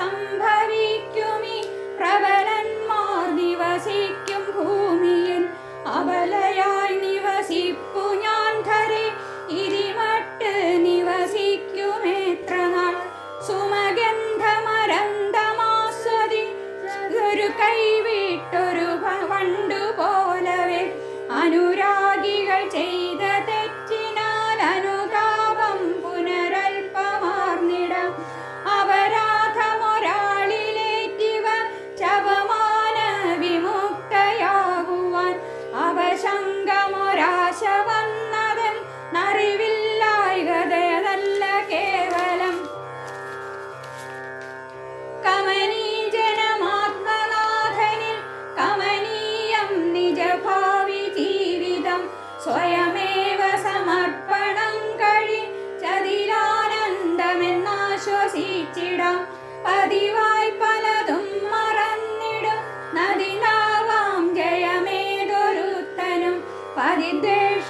Sambha. സ്വയമേവ സമർപ്പണം കഴി. ചതിലാനന്ദമെന്നാശ്വസിച്ചിടാം പതിവായി പലതും മറന്നിടും. നദിനാവാം ജയമേതൊരുത്തനും. പതിദ്വേഷ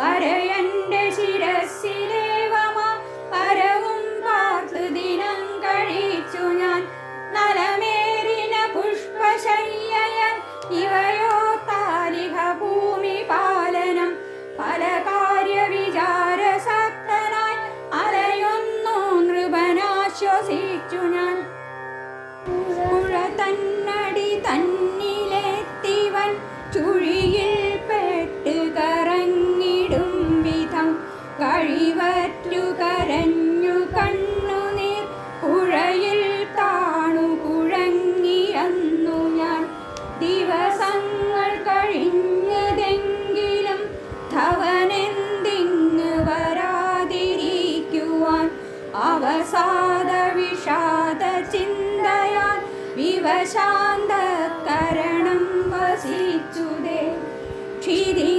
അധപ്പതിച്ചിടാം ശിരസിലേവമ പരവും പാർത്ത് ദിനം കഴിച്ചു ഞാൻ. നലമേറിന പുഷ്പശയ്യയൻ ഇവയോ താലിക ഭൂമി പാലനം. പല കാര്യ വിചാരസക്തനായി അലയൊന്നു നൃപനാശ്വസിച്ചു ഞാൻ. തന്നടി തന്നിലെത്തിവൻ കഴിവറ്റു കരഞ്ഞു കണ്ണുനീർ പുഴയിൽ താണു കുഴങ്ങിയന്നു ഞാൻ. ദിവസങ്ങൾ കഴിഞ്ഞതെങ്കിലും ധവനെന്തിങ്ങ് വരാതിരിക്കുവാൻ അവസാദ വിഷാദ ചിന്തയാൽ വിവശാന്ത വസിച്ചുതേ. ക്ഷിതിനാഥനിൽ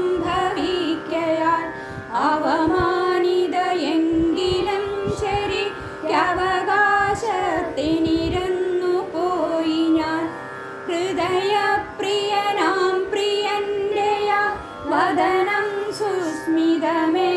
സംഭവിക്കയാൽ അവമാനിതയെങ്കിലും ശരി അവകാശത്തിനിരന്നു പോയി ഞാൻ. ഹൃദയപ്രിയനാം പ്രിയന്റെയ വദനം സുസ്മിതമേ.